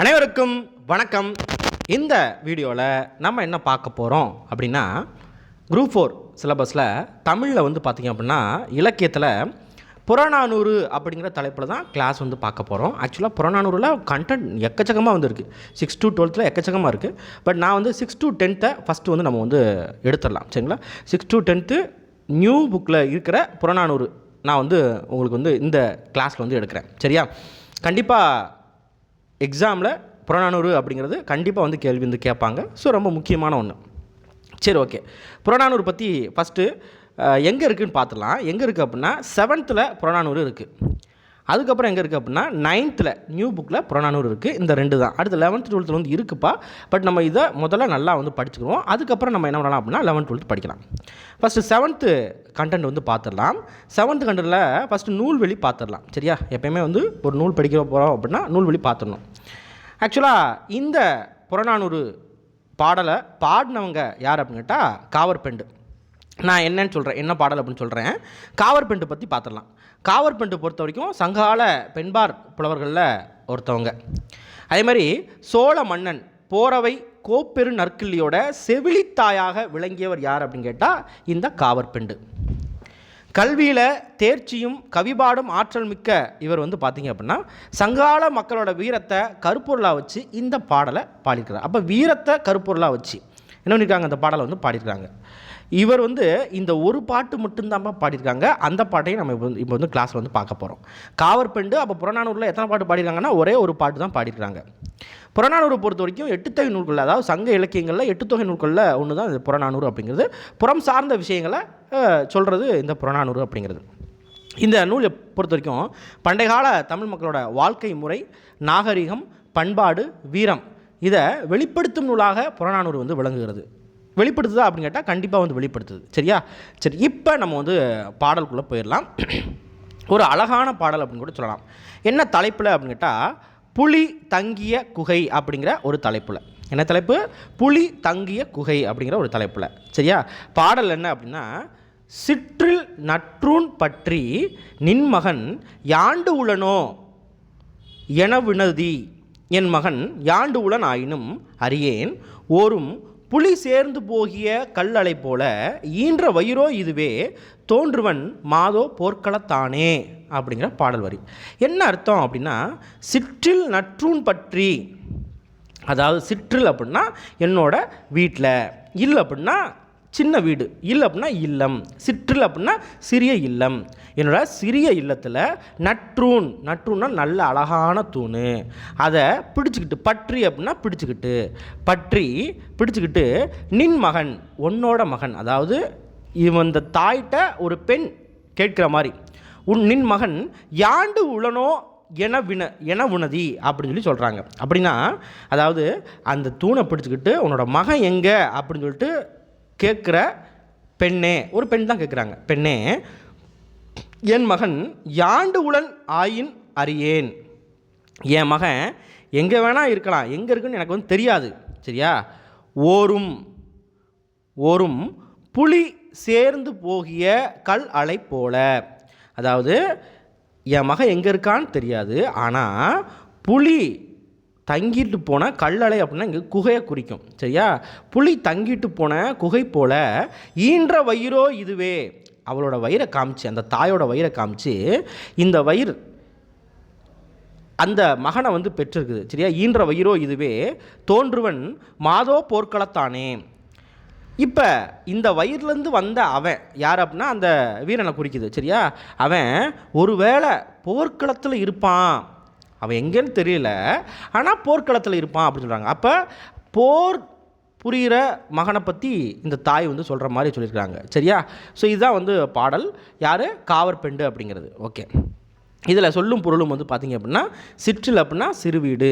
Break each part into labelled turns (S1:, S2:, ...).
S1: அனைவருக்கும் வணக்கம். இந்த வீடியோவில் நம்ம என்ன பார்க்க போகிறோம் அப்படின்னா குரூப் ஃபோர் சிலபஸில் தமிழில் வந்து பார்த்திங்க அப்படின்னா இலக்கியத்தில் புறநானூறு அப்படிங்கிற தலைப்பில் தான் கிளாஸ் வந்து பார்க்க போகிறோம் ஆக்சுவலாக புறநானூறில் கண்டென்ட் எக்கச்சக்கமாக வந்துருக்கு. சிக்ஸ் டு டுவெல்த்தில் எக்கச்சக்கமாக இருக்குது பட் நான் வந்து சிக்ஸ் டு டென்த்தை ஃபஸ்ட்டு வந்து நம்ம வந்து எடுத்துடலாம். சரிங்களா? சிக்ஸ் டு டென்த்து நியூ புக்கில் இருக்கிற புறநானூறு நான் வந்து உங்களுக்கு வந்து இந்த கிளாஸில் வந்து எடுக்கிறேன். சரியா? கண்டிப்பாக எக்ஸாமில் புறநானூறு அப்படிங்கிறது கண்டிப்பாக வந்து கேள்வி வந்து கேட்பாங்க. ஸோ ரொம்ப முக்கியமான ஒன்று சரி ஓகே புறநானூறு பற்றி ஃபஸ்ட்டு எங்கே இருக்குதுன்னு பார்த்துடலாம். எங்கே இருக்குது அப்படின்னா செவன்த்தில் புறநானூறு இருக்குது அதுக்கப்புறம் எங்கே இருக்குது அப்படின்னா நைன்த்தில் நியூ புக்கில் புறநானூறு இருக்குது இந்த ரெண்டு தான். அடுத்து லெவன்த் டுவெல்த்தில் வந்து இருக்குப்பா. பட் நம்ம இதை முதல்ல நல்லா வந்து படிச்சுக்குவோம் அதுக்கப்புறம் நம்ம என்ன பண்ணலாம் அப்படின்னா லெவன்த் டுவெல்த் படிக்கலாம். ஃபஸ்ட்டு செவன்த்து கண்டென்ட் வந்து பார்த்துடலாம் செவன்த் கண்டென்ட்டில் ஃபஸ்ட்டு நூல்வெளி பார்த்துடலாம் சரியா? எப்பயுமே வந்து ஒரு நூல் படிக்க போகிறோம் அப்படின்னா நூல்வெளி பார்த்துடணும் ஆக்சுவலாக இந்த புறநானூறு பாடலை பாடினவங்க யார் அப்படின்னு கேட்டால் காவற்பெண்டு. நான் என்னன்னு சொல்கிறேன் என்ன பாடல் அப்படின்னு சொல்கிறேன் காவற்பெண்டு பற்றி பார்த்துடலாம் காவற்பெண்டு பொறுத்த வரைக்கும் சங்ககால பெண்பார் புலவர்களில் ஒருத்தவங்க. அதே மாதிரி சோழ மன்னன் போரவை கோப்பெரு நற்கிள்ளியோட செவிலித்தாயாக விளங்கியவர் யார் அப்படின்னு கேட்டால் இந்த காவற்பெண்டு கல்வியில் தேர்ச்சியும் கவிபாடும் ஆற்றல் மிக்க இவர் வந்து பார்த்தீங்க அப்படின்னா சங்கால மக்களோட வீரத்தை கருப்பொருளாக வச்சு இந்த பாடலை பாடியிருக்கிறார். அப்போ வீரத்தை கருப்பொருளாக வச்சு என்ன பண்ணியிருக்காங்க அந்த பாடலை வந்து பாடியிருக்கிறாங்க. இவர் வந்து இந்த ஒரு பாட்டு மட்டும்தான் பாடியிருக்காங்க. அந்த பாட்டையும் நம்ம இப்போ வந்து இப்போ வந்து கிளாஸில் வந்து பார்க்க போகிறோம் காவற்பெண்டு அப்போ புறநானூரில் எத்தனை பாட்டு பாடியிருக்காங்கன்னா ஒரே ஒரு பாட்டு தான் பாடியிருக்காங்க. புறநானூறு பொறுத்த வரைக்கும் எட்டுத்தொகை நூல்களில் அதாவது சங்க இலக்கியங்களில் எட்டுத்தொகை நூல்களில் ஒன்று தான் இந்த புறநானூறு அப்படிங்கிறது. புறம் சார்ந்த விஷயங்களை சொல்கிறது இந்த புறநானூறு அப்படிங்கிறது. இந்த நூலை பொறுத்த வரைக்கும் பண்டைய கால தமிழ் மக்களோட வாழ்க்கை முறை நாகரிகம் பண்பாடு வீரம் இதை வெளிப்படுத்தும் நூலாக புறநானூறு வந்து விளங்குகிறது. வெளிப்படுத்துதா அப்படின்னு கேட்டால் கண்டிப்பாக வந்து வெளிப்படுத்துது. சரியா? சரி இப்போ நம்ம வந்து பாடலுக்குள்ளே போயிடலாம் ஒரு அழகான பாடல் அப்படின்னு கூட சொல்லலாம். என்ன தலைப்பில் அப்படின்னு கேட்டால் புலி தங்கிய குகை அப்படிங்கிற ஒரு தலைப்பில். என்ன தலைப்பு? புலி தங்கிய குகை அப்படிங்கிற ஒரு தலைப்பில். சரியா? பாடல் என்ன அப்படின்னா சிற்றில் நற்றூன் பற்றி நின்மகன் யாண்டு உளனோ என வினதி. என் மகன் யாண்டு உளன் ஆயினும் அறியேன் ஓரும் புலி சேர்ந்து போகிய கல்லலை போல ஈன்ற வயிறோ இதுவே தோன்றுவன் மாதோ போர்க்களத்தானே அப்படிங்கிற பாடல் வரி. என்ன அர்த்தம் அப்படின்னா சிற்றில் நற்றூன் பற்றி. அதாவது சிற்றில் அப்படின்னா என்னோட வீட்டில் இல்லை அப்படின்னா சின்ன வீடு. இல்லை அப்படின்னா இல்லம். சிற்றில் அப்படின்னா சிறிய இல்லம். என்னோட சிறிய இல்லத்தில் நற்றூன் நற்றூன்னா நல்ல அழகான தூண். அதை பிடிச்சிக்கிட்டு பற்றி அப்படின்னா பிடிச்சிக்கிட்டு. பற்றி பிடிச்சிக்கிட்டு நின் மகன் உன்னோட மகன். அதாவது இவன் இந்த தாய்கிட்ட ஒரு பெண் கேட்குற மாதிரி. உன் நின் மகன் யாண்டு உளனோ என வின என உணதி அப்படின்னு சொல்லி சொல்கிறாங்க அப்படின்னா அதாவது அந்த தூணை பிடிச்சிக்கிட்டு உன்னோட மகன் எங்கே அப்படின்னு சொல்லிட்டு கேட்குற பெண்ணே ஒரு பெண் தான் கேட்குறாங்க. பெண்ணே என் மகன் யாண்டு உளன் ஆயின் அறியேன். என் மகன் எங்கே வேணால் இருக்கலாம். எங்கே இருக்குன்னு எனக்கு வந்து தெரியாது. சரியா? ஓரும் ஓரும் புலி சேர்ந்து போகிய கல் அலை போல. அதாவது என் மகன் எங்கே இருக்கான்னு தெரியாது. ஆனால் புலி தங்கிட்டு போன கல்லலை அப்படின்னா இங்கே குகையை குறிக்கும். சரியா? புலி தங்கிட்டு போன குகை போல ஈன்ற வயிறோ இதுவே. அவளோட வயிறை காமிச்சு அந்த தாயோட வயிறை காமிச்சு இந்த வயிறு அந்த மகனை வந்து பெற்றிருக்குது. சரியா? ஈன்ற வயிறோ இதுவே. தோன்றுவன் மாதோ போர்க்களத்தானே. இப்போ இந்த வயிறுலேருந்து வந்த அவன் யார் அப்படின்னா அந்த வீரனை குறிக்குது. சரியா? அவன் ஒருவேளை போர்க்களத்தில் இருப்பான். அவன் எங்கேன்னு தெரியல. ஆனால் போர்க்களத்தில் இருப்பான் அப்படின்னு சொல்கிறாங்க அப்போ போர் புரிகிற மகனை பற்றி இந்த தாய் வந்து சொல்கிற மாதிரி சொல்லியிருக்கிறாங்க. சரியா? ஸோ இதுதான் வந்து பாடல். யார்? காவற்பெண்டு அப்படிங்கிறது. ஓகே இதில் சொல்லும் பொருளும் வந்து பார்த்திங்க அப்படின்னா சிற்றில் அப்படின்னா சிறுவீடு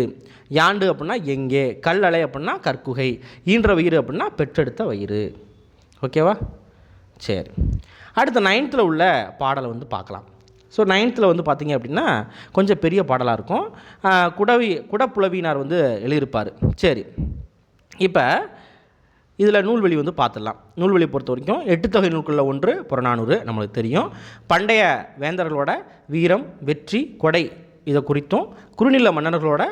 S1: யாண்டு அப்படின்னா எங்கே கல்லலை அப்படின்னா கற்குகை ஈன்ற வயிறு அப்படின்னா பெற்றெடுத்த வயிறு. ஓகேவா சரி. அடுத்த நைன்த்தில் உள்ள பாடலை வந்து பார்க்கலாம். ஸோ நைன்த்தில் வந்து பார்த்திங்க அப்படின்னா கொஞ்சம் பெரிய பாடலாக இருக்கும். குடவி குடப்புலவினார் வந்து எழுதியிருப்பார். சரி. இப்போ இதில் நூல்வெளி வந்து பார்த்துடலாம் நூல்வெளி பொறுத்த வரைக்கும் எட்டு தொகை நூல்களில் ஒன்று புறநானூறு நம்மளுக்கு தெரியும். பண்டைய வேந்தர்களோட வீரம் வெற்றி கொடை இதை குறித்தும் குறுநில மன்னர்களோட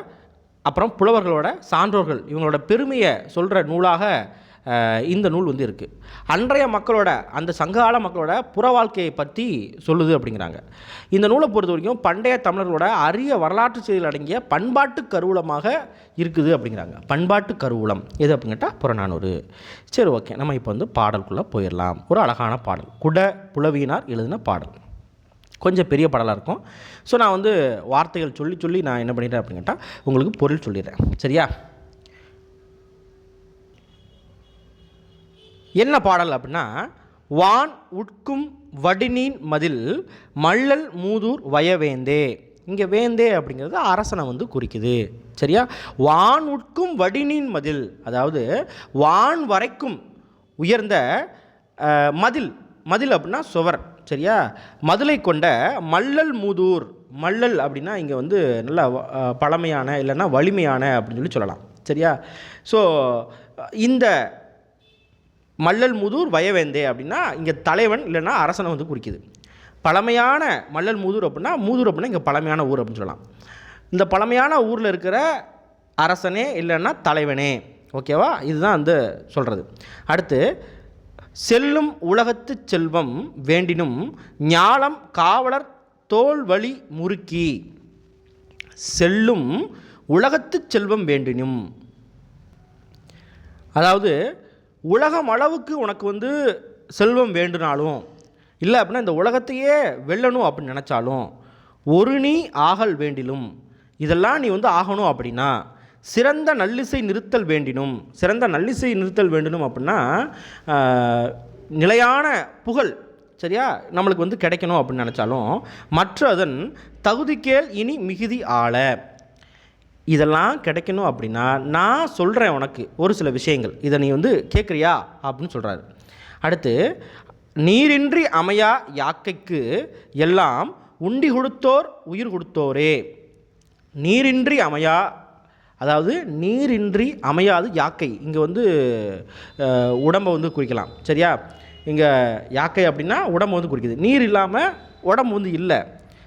S1: அப்புறம் புலவர்களோட சான்றோர்கள் இவங்களோட பெருமையை சொல்கிற நூலாக இந்த நூல் வந்து இருக்குது அன்றைய மக்களோட அந்த சங்ககால மக்களோட புற வாழ்க்கையை பற்றி சொல்லுது அப்படிங்கிறாங்க. இந்த நூலை பொறுத்த வரைக்கும் பண்டைய தமிழர்களோட அரிய வரலாற்று செய்திகள் அடங்கிய பண்பாட்டு கருவூலமாக இருக்குது அப்படிங்கிறாங்க. பண்பாட்டு கருவூலம். எது அப்படின்னு கேட்டால் புறநானூறு. சரி ஓகே. நம்ம இப்போ வந்து பாடலுக்குள்ளே போயிடலாம். ஒரு அழகான பாடல். குட புலவியினார் எழுதின பாடல். கொஞ்சம் பெரிய பாடலாக இருக்கும். ஸோ நான் வந்து வார்த்தைகள் சொல்லி சொல்லி நான் என்ன பண்ணிட்டேன் அப்படின்னு கேட்டால் உங்களுக்கு பொருள் சொல்லிடுறேன். சரியா? என்ன பாடல் அப்படின்னா வான் உட்கும் வடிநீன் மதில் மள்ளல் மூதூர் வயவேந்தே. இங்கே வேந்தே அப்படிங்கிறது அரசனை வந்து குறிக்குது. சரியா? வான் உட்கும் வடிநீன் மதில் அதாவது வான் வரைக்கும் உயர்ந்த மதில். மதில் அப்படின்னா சுவர். சரியா? மதுளை கொண்ட மல்லல் மூதூர். மல்லல் அப்படின்னா இங்கே வந்து நல்ல பழமையான இல்லைன்னா வலிமையான அப்படின்னு சொல்லி சொல்லலாம். சரியா? ஸோ இந்த மல்லல் முதூர் வயவேந்தே அப்படின்னா இங்கே தலைவன் இல்லைன்னா அரசனை வந்து குறிக்குது. பழமையான மல்லல் மூதூர் அப்படின்னா மூதூர் அப்படின்னா இங்கே பழமையான ஊர் அப்படின்னு சொல்லலாம். இந்த பழமையான ஊரில் இருக்கிற அரசனே இல்லைன்னா தலைவனே. ஓகேவா? இதுதான் வந்து சொல்கிறது அடுத்து செல்லும் உலகத்து செல்வம் வேண்டினும் ஞாலம் காவலர் தோல் வழி முறுக்கி. செல்லும் உலகத்து செல்வம் வேண்டினும். அதாவது உலகம் அளவுக்கு உனக்கு வந்து செல்வம் வேண்டுனாலும் இல்லை அப்படின்னா இந்த உலகத்தையே வெல்லணும் அப்படின்னு நினச்சாலும் ஒரு நீ ஆகல் வேண்டிலும் இதெல்லாம் நீ வந்து ஆகணும் அப்படின்னா சிறந்த நல்லிசை நிறுத்தல் வேண்டினும் சிறந்த நல்லிசை நிறுத்தல் வேண்டினும் அப்படின்னா நிலையான புகழ் சரியா நம்மளுக்கு வந்து கிடைக்கணும் அப்படின்னு நினச்சாலும் மற்றதன் தகுதிக்கேல் இனி மிகுதி ஆள. இதெல்லாம் கிடைக்கணும் அப்படின்னா நான் சொல்கிறேன் உனக்கு ஒரு சில விஷயங்கள். இதை நீ வந்து கேட்குறியா? அப்படின்னு சொல்கிறாரு அடுத்து நீரின்றி அமையா யாக்கைக்கு எல்லாம் உண்டி கொடுத்தோர் உயிர் கொடுத்தோரே. நீரின்றி அமையா அதாவது நீரின்றி அமையாது யாக்கை. இங்கே வந்து உடம்பை வந்து குறிக்கலாம். சரியா? இங்கே யாக்கை அப்படின்னா உடம்பு வந்து குறிக்குது. நீர் இல்லாமல் உடம்பு வந்து இல்லை.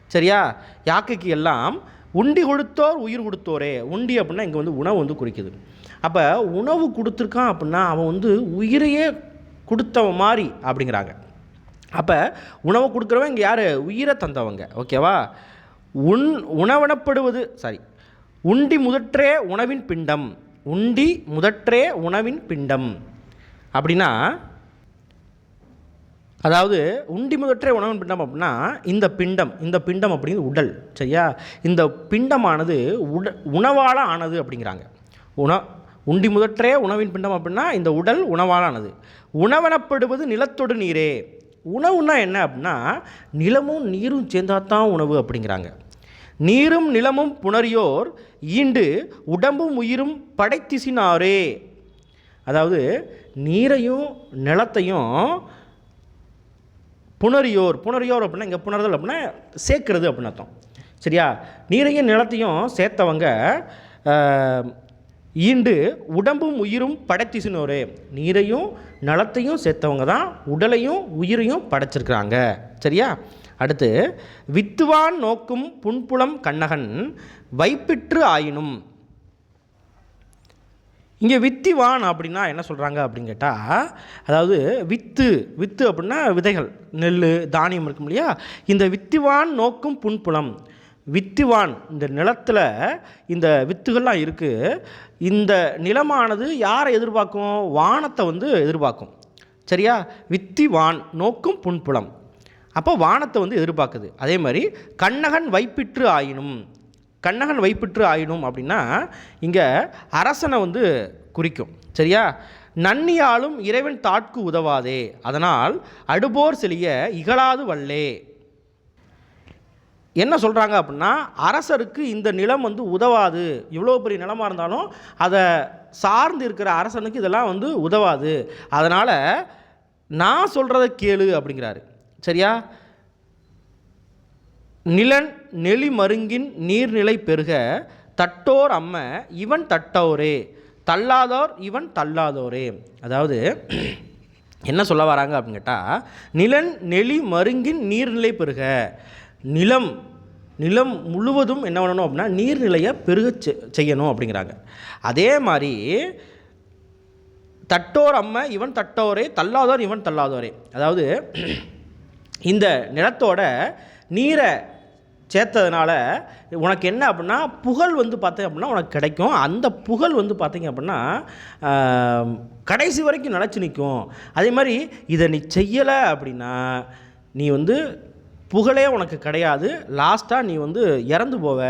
S1: சரியா? யாக்கைக்கு எல்லாம் உண்டி கொடுத்தோர் உயிர் கொடுத்தோரே. உண்டி அப்படின்னா இங்கே வந்து உணவு வந்து குறிக்குது. அப்போ உணவு கொடுத்துருக்கான் அப்படின்னா அவன் வந்து உயிரையே கொடுத்தவன் மாதிரி அப்படிங்கிறாங்க. அப்போ உணவு கொடுக்குறவன் இங்கே யார்? உயிரை தந்தவங்க. ஓகேவா உண் உணவனப்படுவது சாரி உண்டி முதற்றே உணவின் பிண்டம். உண்டி முதற்றே உணவின் பிண்டம். அப்படின்னா அதாவது உண்டி முதற்றே உணவின் பிண்டம் அப்படின்னா இந்த பிண்டம் இந்த பிண்டம் அப்படிங்கிறது உடல் சரியா? இந்த பிண்டமானது உட உணவால் ஆனது அப்படிங்கிறாங்க. உண உண்டி முதற்றே உணவின் பிண்டம் அப்படின்னா இந்த உடல் உணவால் ஆனது. உணவனப்படுவது நிலத்தொடு நீரே. உணவுன்னா என்ன அப்படின்னா நிலமும் நீரும் சேர்ந்தாதான் உணவு அப்படிங்கிறாங்க. நீரும் நிலமும் புணரியோர் ஈண்டு உடம்பும் உயிரும் படைத்திசினாரே. அதாவது நீரையும் நிலத்தையும் புனரியோர் புனரியோர் அப்படின்னா இங்கே புணர்தல் அப்படின்னா சேர்க்கறது அப்படின்னு அர்த்தம். சரியா? நீரையும் நிலத்தையும் சேர்த்தவங்க ஈண்டு உடம்பும் உயிரும் படைத்திசினோரே. நீரையும் நலத்தையும் சேர்த்தவங்க தான் உடலையும் உயிரையும் படைச்சிருக்கிறாங்க. சரியா? அடுத்து வித்துவான் நோக்கும் புன்புலம் கண்ணகன் வைப்பிற்று ஆயினும். இங்கே வித்திவான் அப்படின்னா என்ன சொல்கிறாங்க அப்படின்னு கேட்டால் அதாவது வித்து வித்து அப்படின்னா விதைகள் நெல் தானியம் இருக்கும் இல்லையா? இந்த வித்திவான் நோக்கும் புன்புலம் வித்திவான் இந்த நிலத்தில் இந்த வித்துகள்லாம் இருக்குது இந்த நிலமானது யாரை எதிர்பார்க்கும்? வானத்தை வந்து எதிர்பார்க்கும். சரியா? வித்திவான் நோக்கும் புன்புலம். அப்போ வானத்தை வந்து எதிர்பார்க்குது. அதே மாதிரி கண்ணகன் வைப்பிற்று ஆயினும் கண்ணகன் வைப்பிற்று ஆயினும் அப்படின்னா இங்கே அரசனை வந்து குறிக்கும். சரியா? நன்னியாலும் இறைவன் தாட்கு உதவாதே. அதனால் அடுபோர் செலிய இகழாது வல்லே. என்ன சொல்கிறாங்க அப்படின்னா அரசருக்கு இந்த நிலம் வந்து உதவாது. இவ்வளோ பெரிய நிலமாக இருந்தாலும் அதை சார்ந்து இருக்கிற அரசனுக்கு இதெல்லாம் வந்து உதவாது. அதனால் நான் சொல்கிறத கேளு அப்படிங்கிறாரு. சரியா? நிலன் நெளி மருங்கின் நீர்நிலை பெருக தட்டோர் அம்ம இவன் தட்டோரே. தள்ளாதோர் இவன் தள்ளாதோரே. அதாவது என்ன சொல்ல வராங்க அப்படின்னு கேட்டால் நிலன் நெளி மருங்கின் நீர்நிலை பெருக. நிலம் நிலம் முழுவதும் என்ன பண்ணணும் அப்படின்னா நீர்நிலையை பெருக செய்யணும் அப்படிங்கிறாங்க. அதே மாதிரி தட்டோர் அம்மை இவன் தட்டோரே தள்ளாதோர் இவன் தள்ளாதோரே. அதாவது இந்த நிலத்தோட நீரை சேர்த்ததுனால உனக்கு என்ன அப்படின்னா புகழ் வந்து பார்த்தீங்க அப்படின்னா உனக்கு கிடைக்கும். அந்த புகழ் வந்து பார்த்தீங்க அப்படின்னா கடைசி வரைக்கும் நினச்சி நிற்கும். அதே மாதிரி இதை நீ செய்யலை அப்படின்னா நீ வந்து புகழே உனக்கு கிடையாது. லாஸ்ட்டாக நீ வந்து இறந்து போவ.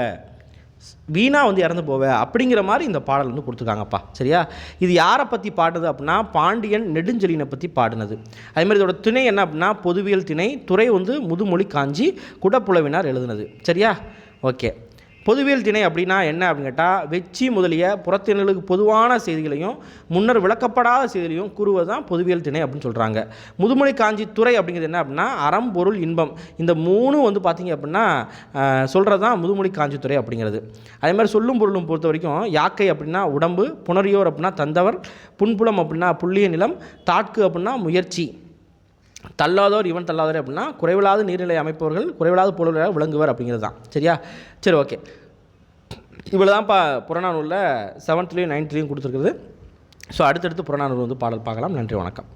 S1: வீணாக வந்து இறந்து போவ அப்படிங்கிற மாதிரி இந்த பாடல் வந்து கொடுத்துருக்காங்கப்பா. சரியா? இது யாரை பற்றி பாடுனது அப்படின்னா பாண்டியன் நெடுஞ்செழியனை பற்றி பாடினது. அதேமாதிரி இதோட திணை என்ன அப்படின்னா பொதுவியல் திணை துறை வந்து முதுமொழி காஞ்சி குடப்புலவினார் எழுதுனது. சரியா? ஓகே. பொதுவியல் திணை அப்படின்னா என்ன அப்படின்னு கேட்டால் வெச்சி முதலிய புறத்தினர்களுக்கு பொதுவான செய்திகளையும் முன்னர் விளக்கப்படாத செய்திகளையும் கூறுவது தான் பொதுவியல் திணை அப்படின்னு சொல்கிறாங்க முதுமொழி காஞ்சி துறை அப்படிங்கிறது என்ன அப்படின்னா அறம் பொருள் இன்பம். இந்த மூணும் வந்து பார்த்திங்க அப்படின்னா சொல்கிறது தான் முதுமொழி காஞ்சி துறை அப்படிங்கிறது. அதே மாதிரி சொல்லும் பொருளும் பொறுத்த வரைக்கும் யாக்கை அப்படின்னா உடம்பு புனரியோர் அப்படின்னா தந்தவர் புன்புலம் அப்படின்னா புள்ளிய நிலம் தாட்கு அப்படின்னா முயற்சி. தள்ளாதோர் இவன் தள்ளாதோர் அப்படின்னா குறைவில்லாத நீர்நிலை அமைப்பவர்கள் குறைவில்லாத பொருளாக விளங்குவர் அப்படிங்கிறது தான். சரியா? சரி ஓகே இவ்வளோ தான்ப்பா புறநானூரில் செவன்த்லேயும் நைன்த்லேயும் கொடுத்துருக்குறது. ஸோ அடுத்தடுத்து புறநானூறு வந்து பாடல் பார்க்கலாம். நன்றி வணக்கம்.